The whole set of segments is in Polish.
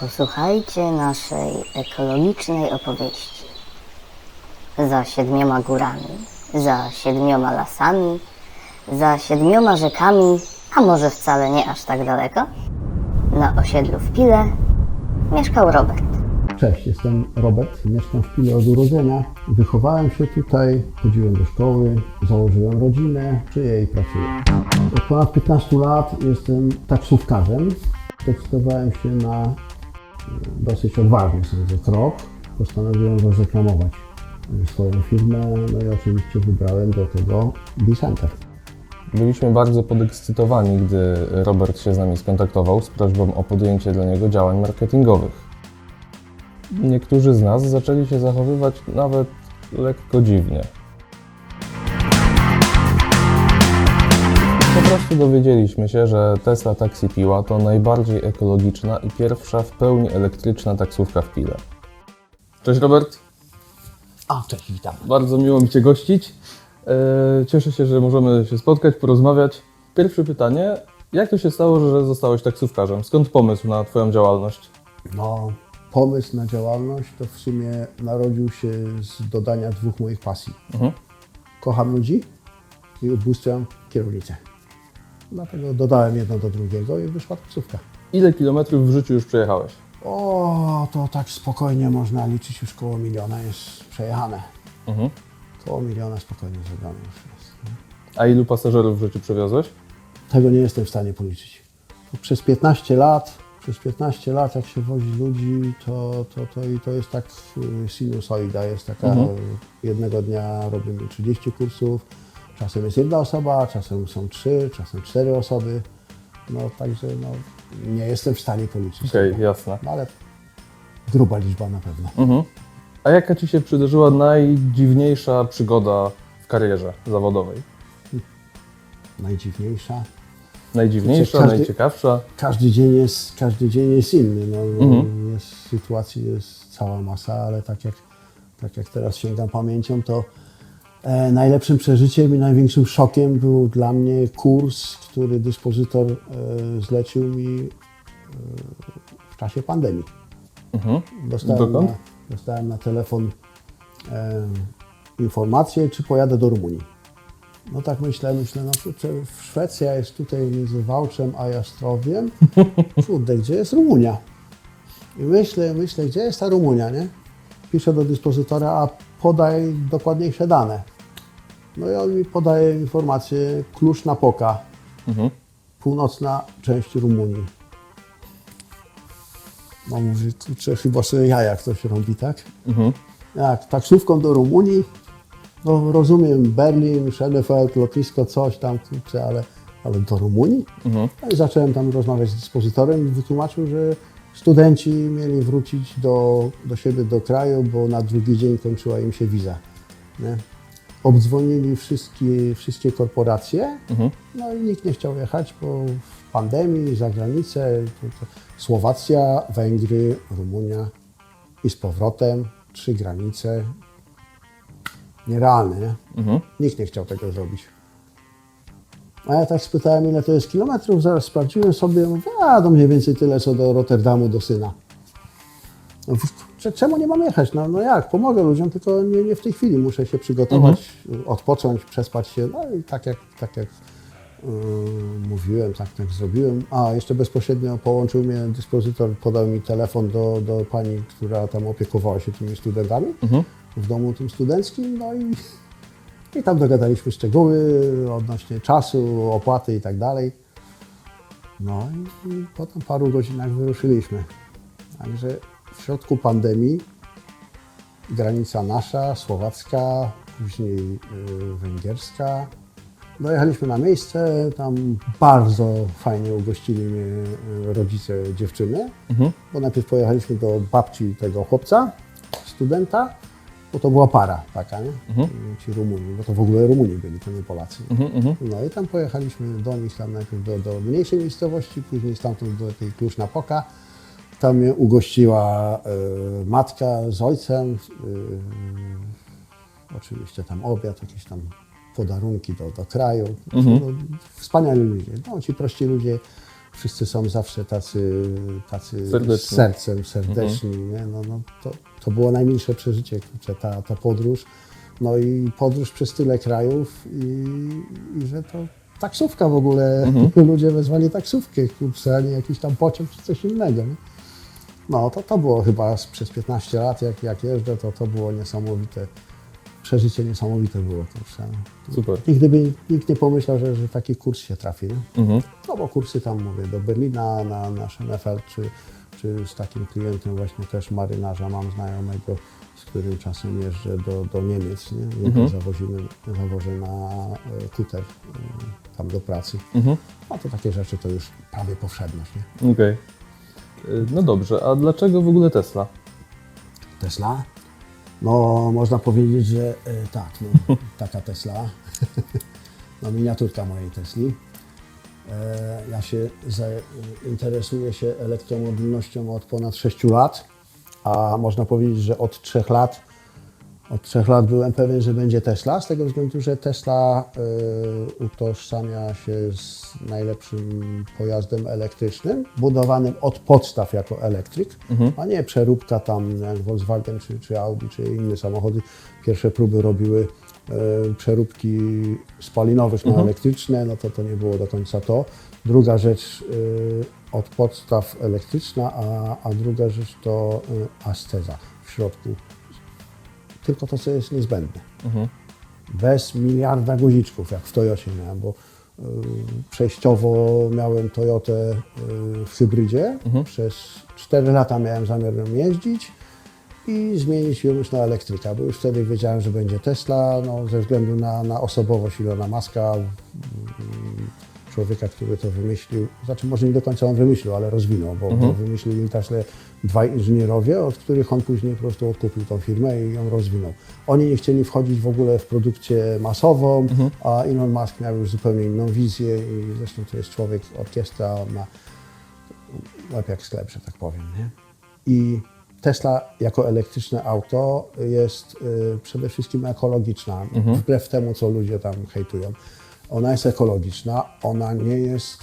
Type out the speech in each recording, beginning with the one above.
Posłuchajcie naszej ekologicznej opowieści. Za siedmioma górami, za siedmioma lasami, za siedmioma rzekami, a może wcale nie aż tak daleko, na osiedlu w Pile mieszkał Robert. Cześć, jestem Robert, mieszkam w Pile od urodzenia. Wychowałem się tutaj, chodziłem do szkoły, założyłem rodzinę, żyję i pracuję. Od ponad 15 lat jestem taksówkarzem. Zdecydowałem się na dosyć odważny sądzę krok. Postanowiłem rozreklamować e, swoją firmę, no i oczywiście wybrałem do tego Bicenter. Byliśmy bardzo podekscytowani, gdy Robert się z nami skontaktował z prośbą o podjęcie dla niego działań marketingowych. Niektórzy z nas zaczęli się zachowywać nawet lekko dziwnie. Prostu dowiedzieliśmy się, że Tesla Taxi Piła to najbardziej ekologiczna i pierwsza w pełni elektryczna taksówka w Pile. Cześć Robert, A, cześć, witam. bardzo miło mi Cię gościć. E, Cieszę się, że możemy się spotkać, porozmawiać. Pierwsze pytanie. Jak to się stało, że zostałeś taksówkarzem? Skąd pomysł na Twoją działalność? No, pomysł na działalność to w sumie narodził się z dodania dwóch moich pasji. Mhm. Kocham ludzi i ubóstwiam kierownicę. Dlatego dodałem jedno do drugiego i wyszła taksówka. Ile kilometrów w życiu już przejechałeś? O, to tak spokojnie można liczyć, już koło miliona jest przejechane. Mhm. Koło miliona spokojnie zrobione już jest. A ilu pasażerów w życiu przewiozłeś? Tego nie jestem w stanie policzyć. To przez 15 lat, przez 15 lat jak się wozi ludzi, to, to, to, i to jest tak y, sinusoida, jest taka, Mhm. y, jednego dnia robimy 30 kursów, czasem jest jedna osoba, czasem są trzy, czasem cztery osoby. No także no, nie jestem w stanie policzyć. Okej, tego. jasne. No, ale gruba liczba na pewno. Mhm. A jaka Ci się przydarzyła najdziwniejsza przygoda w karierze zawodowej? Najdziwniejsza. Najdziwniejsza, Każdy- najciekawsza? Każdy dzień jest, każdy dzień jest inny. No, Mhm. jest, sytuacji jest cała masa, ale tak jak, tak jak teraz sięgam pamięcią, to najlepszym przeżyciem i największym szokiem był dla mnie kurs, który dyspozytor e, zlecił mi e, w czasie pandemii. Mhm. Dostałem Dokąd? na, dostałem na telefon e, informację, czy pojadę do Rumunii. No tak myślę, myślę, no kurczę, Szwecja jest tutaj między Wałczem a Jastrowiem. Kurde, gdzie jest Rumunia? I myślę, myślę, gdzie jest ta Rumunia, nie? Piszę do dyspozytora, a podaj dokładniejsze dane. No i on mi podaje informację, Klusz na Poka, Mhm. północna część Rumunii. No mówi, kurczę, chyba sobie jaja ktoś robi, tak? Mhm. Jak taksówką do Rumunii, no rozumiem, Berlin, Schönefeld, lotnisko, coś tam, kurczę, ale, ale do Rumunii? Mhm. No i zacząłem tam rozmawiać z dyspozytorem i wytłumaczył, że studenci mieli wrócić do, do siebie, do kraju, bo na drugi dzień kończyła im się wiza. Nie? Obdzwonili wszystkie, wszystkie korporacje, Mhm. no i nikt nie chciał jechać, bo w pandemii, za granicę, Słowacja, Węgry, Rumunia i z powrotem, trzy granice. Nierealne, nie? Mhm. Nikt nie chciał tego zrobić. A ja tak spytałem, ile to jest kilometrów, zaraz sprawdziłem sobie, mówię, a to mniej więcej tyle, co do Rotterdamu, do syna. Cze- czemu nie mam jechać? No, no jak, pomogę ludziom, tylko nie, nie w tej chwili, muszę się przygotować, odpocząć, przespać się, no i tak jak, tak jak yy, mówiłem, tak, tak zrobiłem. A, jeszcze bezpośrednio połączył mnie dyspozytor, podał mi telefon do, do pani, która tam opiekowała się tymi studentami Mhm. w domu tym studenckim, no i, i tam dogadaliśmy szczegóły odnośnie czasu, opłaty i tak dalej. No i, i po tam paru godzinach wyruszyliśmy. Także w środku pandemii granica nasza, słowacka, później y, węgierska. Dojechaliśmy na miejsce, tam bardzo fajnie ugościli mnie y, rodzice dziewczyny, Mhm. bo najpierw pojechaliśmy do babci tego chłopca, studenta, bo to była para taka, nie? Mhm. Ci Rumuni, bo to w ogóle Rumuni byli, to nie Polacy. Mhm. Mhm. No i tam pojechaliśmy do nich, tam najpierw do, do mniejszej miejscowości, później stamtąd do tej Kluczna-Poka. Tam mnie ugościła e, matka z ojcem, e, oczywiście tam obiad, jakieś tam podarunki do, do kraju. Mhm. No, wspaniali ludzie, no ci prości ludzie wszyscy są zawsze tacy, tacy Serdeczni. z sercem, serdeczni. Nie? No, no, to, to było najmilsze przeżycie, kurczę, ta, ta podróż. No i podróż przez tyle krajów i, i że to taksówka w ogóle, ludzie wezwali taksówkę, kurczę, a nie jakiś tam pociąg czy coś innego. Nie? No to, to było chyba z- przez 15 lat, jak, jak jeżdżę, to to było niesamowite, przeżycie niesamowite było. Kurczę. Super. Nigdy by nikt nie pomyślał, że, że taki kurs się trafi. Nie? Mhm. No bo kursy tam, mówię, do Berlina, na, na Schönefeld, czy, czy z takim klientem właśnie też marynarza mam znajomego, z którym czasem jeżdżę do, do Niemiec, nie? Jego zawozimy, zawożę na e, kuter e, tam do pracy. Mhm. No to takie rzeczy to już prawie powszedność, nie? Okej. Y, No dobrze, a dlaczego w ogóle Tesla? Tesla? No, można powiedzieć, że e, tak, no, taka Tesla. no, miniaturka mojej Tesli. E, ja się za, interesuję się elektromobilnością od ponad 6 lat, a można powiedzieć, że od 3 lat od trzech lat byłem pewien, że będzie Tesla, z tego względu, że Tesla y, utożsamia się z najlepszym pojazdem elektrycznym, budowanym od podstaw jako elektryk, a nie przeróbka tam jak Volkswagen czy, czy Audi czy inne samochody. Pierwsze próby robiły y, przeróbki spalinowych na elektryczne, no to to nie było do końca to. Druga rzecz y, od podstaw elektryczna, a, a druga rzecz to y, asceza w środku tylko to, co jest niezbędne. Bez miliarda guziczków, jak w Toyocie miałem, bo y, przejściowo miałem Toyotę y, w hybrydzie. Przez 4 lata miałem zamiar nią jeździć i zmienić ją już na elektryka, bo już wtedy wiedziałem, że będzie Tesla, no, ze względu na, na osobowość Ilona Maska, mm, człowieka, który to wymyślił. Znaczy, może nie do końca on wymyślił, ale rozwinął, bo, bo wymyślili Tesla dwaj inżynierowie, od których on później po prostu odkupił tą firmę i ją rozwinął. Oni nie chcieli wchodzić w ogóle w produkcję masową, a Elon Musk miał już zupełnie inną wizję i zresztą to jest człowiek orkiestra, on ma łeb jak sklep, że tak powiem. Nie? I Tesla jako elektryczne auto jest y, przede wszystkim ekologiczna, wbrew temu, co ludzie tam hejtują. Ona jest ekologiczna, ona nie jest,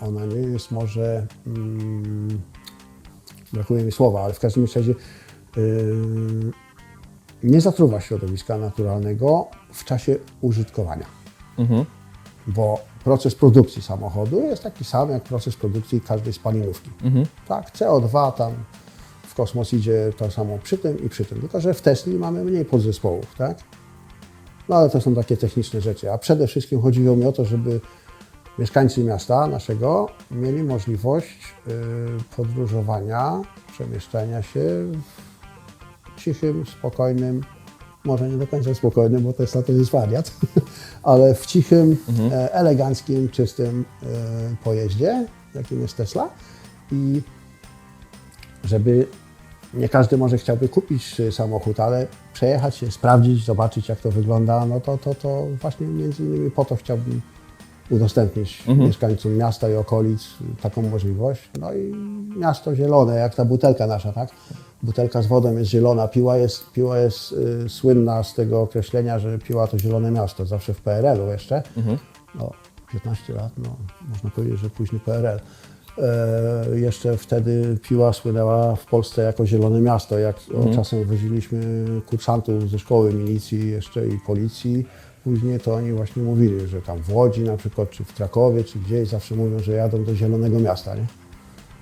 ona nie jest może, brakuje mi słowa, ale w każdym razie nie zatruwa środowiska naturalnego w czasie użytkowania Mhm. bo proces produkcji samochodu jest taki sam jak proces produkcji każdej spalinówki. Tak, CO2 tam w kosmos idzie to samo przy tym i przy tym, tylko że w Tesli mamy mniej podzespołów, tak? No ale to są takie techniczne rzeczy, a przede wszystkim chodziło mi o to, żeby mieszkańcy miasta naszego mieli możliwość y, podróżowania, przemieszczania się w cichym, spokojnym, może nie do końca spokojnym, bo Tesla to jest wariat, ale w cichym, e, eleganckim, czystym e, pojeździe, jakim jest Tesla. I żeby nie każdy może chciałby kupić e, samochód, ale przejechać się, sprawdzić, zobaczyć jak to wygląda, no to, to, to właśnie między innymi po to chciałbym udostępnić mieszkańcom miasta i okolic taką możliwość. No i miasto zielone, jak ta butelka nasza, tak? Butelka z wodą jest zielona, piła jest, piła jest y, słynna z tego określenia, że piła to zielone miasto, zawsze w PRL-u jeszcze. No, 15 lat, no, można powiedzieć, że późny PRL. E, jeszcze wtedy piła słynęła w Polsce jako zielone miasto. Jak o, czasem woziliśmy kursantów ze szkoły milicji jeszcze i policji, później to oni właśnie mówili, że tam w Łodzi na przykład, czy w Krakowie, czy gdzieś zawsze mówią, że jadą do zielonego miasta, nie?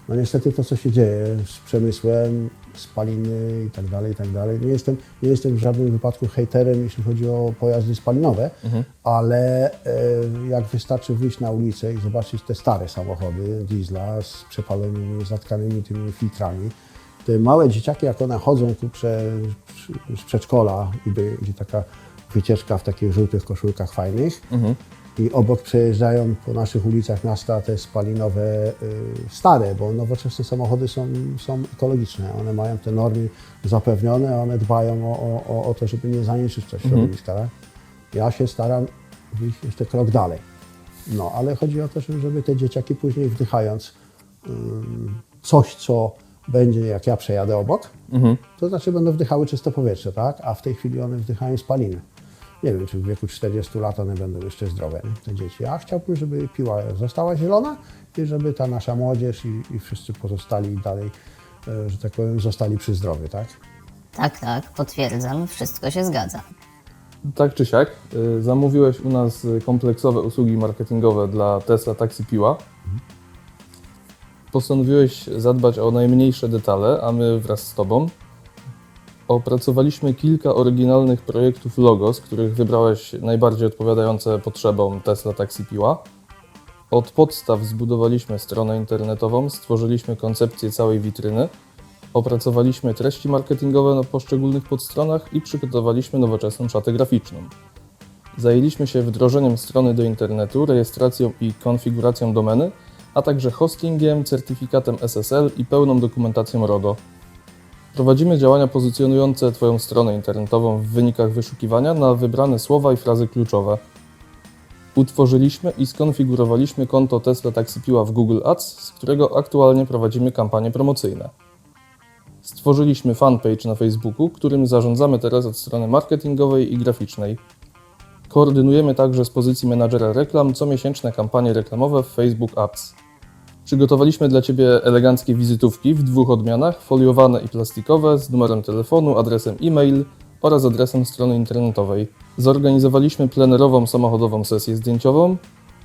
No niestety to, co się dzieje z przemysłem, spaliny i tak dalej, i tak dalej. Nie jestem, nie jestem w żadnym wypadku hejterem, jeśli chodzi o pojazdy spalinowe, ale e, jak wystarczy wyjść na ulicę i zobaczyć te stare samochody diesla z przepalonymi, zatkanymi tymi filtrami, te małe dzieciaki, jak one chodzą tu prze, z przedszkola i będzie taka wycieczka w takich żółtych koszulkach fajnych, i obok przejeżdżają po naszych ulicach miasta te spalinowe y, stare, bo nowoczesne samochody są, są ekologiczne. One mają te normy zapewnione, one dbają o, o, o to, żeby nie zanieczyszczać środowiska. Tak? Ja się staram wyjść jeszcze krok dalej. No, ale chodzi o to, żeby te dzieciaki później wdychając ym, coś, co będzie, jak ja przejadę obok, to znaczy będą wdychały czyste powietrze, tak? A w tej chwili one wdychają spaliny. Nie wiem, czy w wieku 40 lat one będą jeszcze zdrowe, te dzieci. A chciałbym, żeby piła została zielona i żeby ta nasza młodzież i, i wszyscy pozostali dalej, e, że tak powiem, zostali przy zdrowiu, tak? Tak, tak, potwierdzam, wszystko się zgadza. Tak czy siak, y, zamówiłeś u nas kompleksowe usługi marketingowe dla Tesla Taxi Piła. Postanowiłeś zadbać o najmniejsze detale, a my wraz z Tobą opracowaliśmy kilka oryginalnych projektów logo, z których wybrałeś najbardziej odpowiadające potrzebom Tesla Taxi Piła. Od podstaw zbudowaliśmy stronę internetową, stworzyliśmy koncepcję całej witryny, opracowaliśmy treści marketingowe na poszczególnych podstronach i przygotowaliśmy nowoczesną szatę graficzną. Zajęliśmy się wdrożeniem strony do internetu, rejestracją i konfiguracją domeny, a także hostingiem, certyfikatem SSL i pełną dokumentacją RODO. Prowadzimy działania pozycjonujące Twoją stronę internetową w wynikach wyszukiwania na wybrane słowa i frazy kluczowe. Utworzyliśmy i skonfigurowaliśmy konto Tesla Taxi Piła w Google Ads, z którego aktualnie prowadzimy kampanie promocyjne. Stworzyliśmy fanpage na Facebooku, którym zarządzamy teraz od strony marketingowej i graficznej. Koordynujemy także z pozycji menadżera reklam comiesięczne kampanie reklamowe w Facebook Ads. Przygotowaliśmy dla Ciebie eleganckie wizytówki w dwóch odmianach, foliowane i plastikowe, z numerem telefonu, adresem e-mail oraz adresem strony internetowej. Zorganizowaliśmy plenerową samochodową sesję zdjęciową,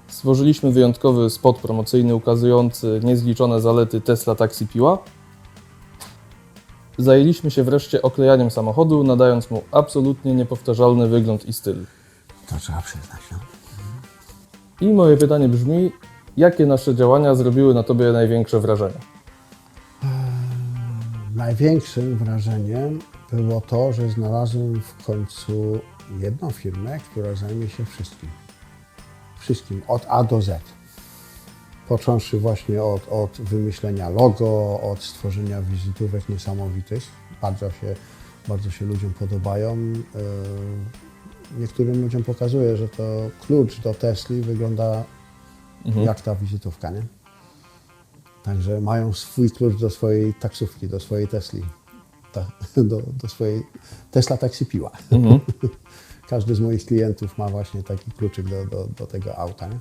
stworzyliśmy wyjątkowy spot promocyjny ukazujący niezliczone zalety Tesla Taxi Piła, Zajęliśmy się wreszcie oklejaniem samochodu, nadając mu absolutnie niepowtarzalny wygląd i styl. To trzeba przyznać, no. I moje pytanie brzmi, jakie nasze działania zrobiły na Tobie największe wrażenie? Największym wrażeniem było to, że znalazłem w końcu jedną firmę, która zajmie się wszystkim. Wszystkim, od A do Z. Począwszy właśnie od, od wymyślenia logo, od stworzenia wizytówek niesamowitych. Bardzo się, bardzo się ludziom podobają. Yy, Niektórym ludziom pokazuje, że to klucz do Tesli wygląda jak ta wizytówka, nie? Także mają swój klucz do swojej taksówki, do swojej Tesli, ta, do, do swojej Tesla Taxi Piła. Każdy z moich klientów ma właśnie taki kluczyk do, do, do tego auta. Nie?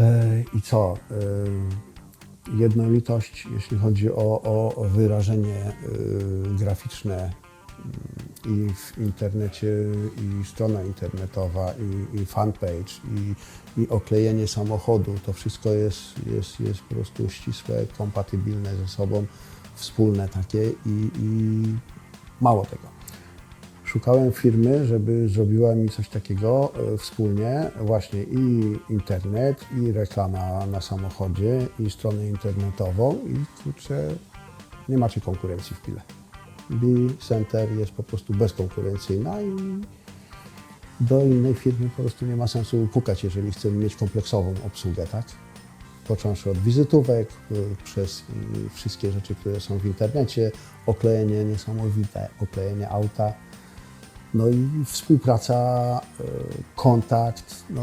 E, I co? E, jednolitość, jeśli chodzi o, o, wyrażenie e, graficzne i w internecie, i strona internetowa, i, i fanpage, i, i oklejenie samochodu, to wszystko jest, jest, jest po prostu ścisłe, kompatybilne ze sobą, wspólne takie i, i mało tego. Szukałem firmy, żeby zrobiła mi coś takiego e, wspólnie, właśnie i internet, i reklama na samochodzie, i stronę internetową i kurczę, nie macie konkurencji w Pile. B-Center jest po prostu bezkonkurencyjna i do innej firmy po prostu nie ma sensu pukać, jeżeli chcemy mieć kompleksową obsługę, tak? Począwszy od wizytówek, y, przez y, wszystkie rzeczy, które są w internecie, oklejenie niesamowite, oklejenie auta, no i współpraca, y, kontakt, no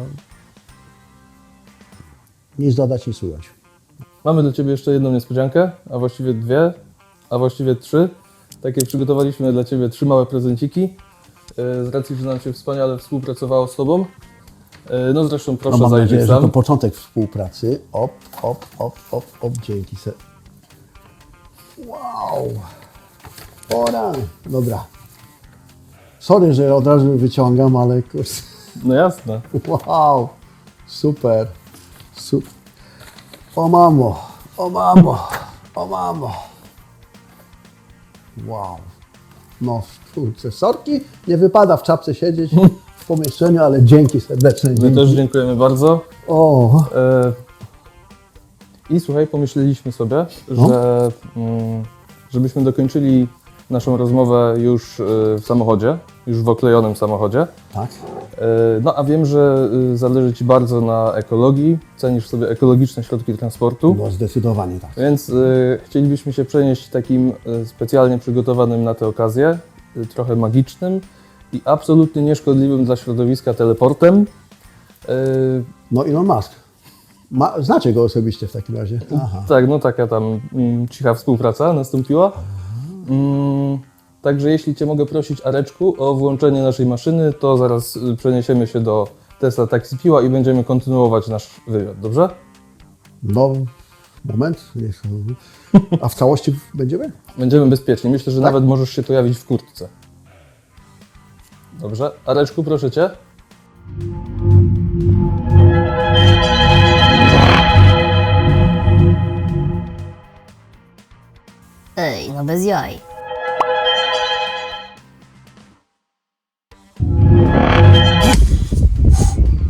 nic dodać, nic ująć. Mamy dla Ciebie jeszcze jedną niespodziankę, a właściwie dwie, a właściwie trzy. Takie przygotowaliśmy dla Ciebie trzy małe prezenciki. Yy, Z racji, że nam się wspaniale współpracowało z Tobą. Yy, No zresztą proszę No mam nadzieję, że to początek współpracy. Op, op, op, op, op, dzięki. Se... Wow! Ora! Dobra. Sorry, że od razu wyciągam, ale kurczę. No jasne. Wow! Super! Super! O mamo! O mamo! O mamo! Wow! No, kurczę, sorki, nie wypada w czapce siedzieć w pomieszczeniu, ale dzięki serdeczne. My Dzięki. też dziękujemy bardzo. O, E, I słuchaj, pomyśleliśmy sobie, No. że mm, żebyśmy dokończyli naszą rozmowę już e, w samochodzie, już w oklejonym samochodzie. tak. E, No a wiem, że e, zależy Ci bardzo na ekologii, cenisz sobie ekologiczne środki transportu, No zdecydowanie tak. więc chcielibyśmy się przenieść takim specjalnie przygotowanym na tę okazję, trochę magicznym i absolutnie nieszkodliwym dla środowiska teleportem. No Elon Musk. Ma, znacie go osobiście w takim razie? Aha. Tak, no taka tam mm, cicha współpraca nastąpiła. Mm, Także jeśli Cię mogę prosić, Areczku, o włączenie naszej maszyny, to zaraz y, przeniesiemy się do Tesla Taxi Piła i będziemy kontynuować nasz wywiad, dobrze? No, moment. Niech... A w całości będziemy? Będziemy bezpieczni. Myślę, że Tak. nawet możesz się pojawić w kurtce. Dobrze? Areczku, proszę Cię. Ej, no bez jaj.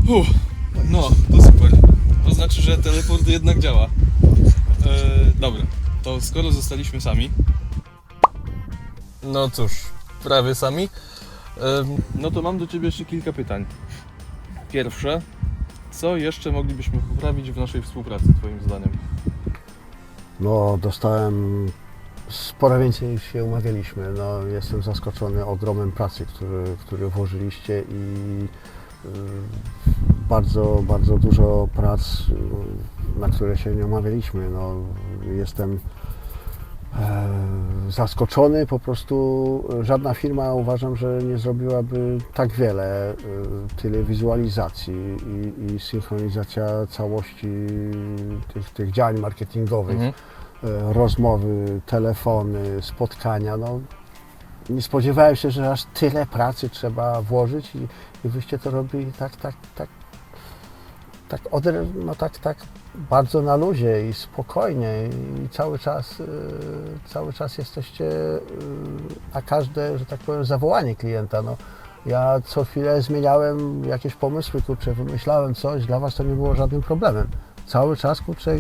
Uff, no, to super. To znaczy, że teleport jednak działa. E, dobra, to skoro zostaliśmy sami, No cóż, prawie sami. Em, no to mam do Ciebie jeszcze kilka pytań. Pierwsze, co jeszcze moglibyśmy poprawić w naszej współpracy, Twoim zdaniem? No, dostałem sporo więcej niż się umawialiśmy. No, jestem zaskoczony ogromem pracy, który, który włożyliście i y, bardzo, bardzo dużo prac, y, na które się nie umawialiśmy. No, jestem e, zaskoczony, po prostu żadna firma uważam, że nie zrobiłaby tak wiele, y, tyle wizualizacji i, i synchronizacja całości tych, tych działań marketingowych Mhm. E, rozmowy, telefony, spotkania. No, nie spodziewałem się, że aż tyle pracy trzeba włożyć i, i wyście to robili tak, tak, tak, tak, odre, no tak, tak bardzo na luzie i spokojnie i cały czas, e, cały czas jesteście e, na każde, że tak powiem, zawołanie klienta. No, ja co chwilę zmieniałem jakieś pomysły, kurczę, wymyślałem coś, dla Was to nie było żadnym problemem. Cały czas, kurczę,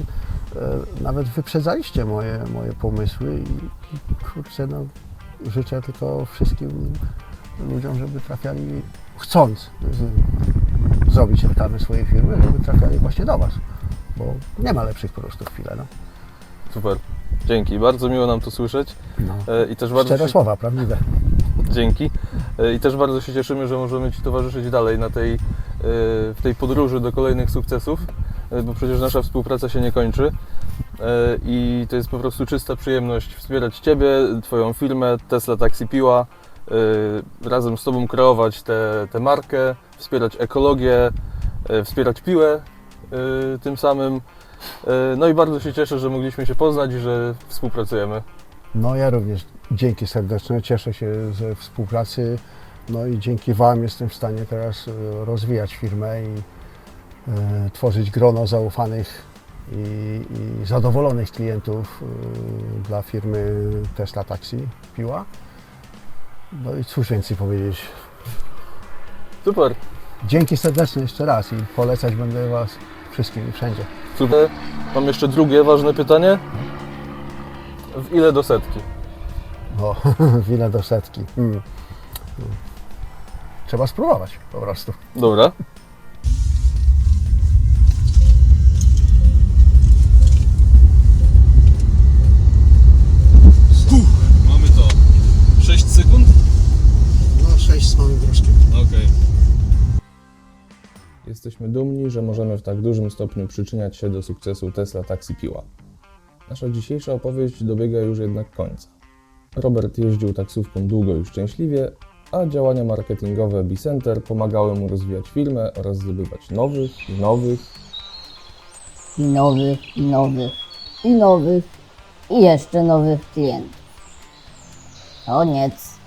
nawet wyprzedzaliście moje, moje pomysły i, kurczę, no, życzę tylko wszystkim ludziom, żeby trafiali, chcąc z, zrobić reklamy swojej firmy, żeby trafiali właśnie do Was, bo nie ma lepszych po prostu chwilę, no. super. Dzięki, bardzo miło nam to słyszeć. no. E, I też bardzo Szczere się... słowa, prawdziwe. Dzięki. E, I też bardzo się cieszymy, że możemy Ci towarzyszyć dalej na tej, e, w tej podróży do kolejnych sukcesów, e, bo przecież nasza współpraca się nie kończy. E, I to jest po prostu czysta przyjemność wspierać Ciebie, Twoją firmę Tesla Taxi Piła, e, razem z Tobą kreować tę markę, wspierać ekologię, e, wspierać piłę e, tym samym. E, No i bardzo się cieszę, że mogliśmy się poznać i że współpracujemy. No ja również dzięki serdeczne, cieszę się ze współpracy. No i dzięki Wam jestem w stanie teraz e, rozwijać firmę i e, tworzyć grono zaufanych i, i zadowolonych klientów e, dla firmy Tesla Taxi Piła. No i cóż więcej powiedzieć. Super, Dzięki serdeczne jeszcze raz i polecać będę Was wszystkim i wszędzie. super. Mam jeszcze drugie ważne pytanie. W ile do setki? O, wina do setki. Hmm. Trzeba spróbować po prostu. Dobra. Jesteśmy dumni, że możemy w tak dużym stopniu przyczyniać się do sukcesu Tesla Taxi Piła. Nasza dzisiejsza opowieść dobiega już jednak końca. Robert jeździł taksówką długo i szczęśliwie, a działania marketingowe Bicenter pomagały mu rozwijać firmę oraz zdobywać nowych i nowych I nowych, i nowych, i nowych, i jeszcze nowych klientów. Koniec.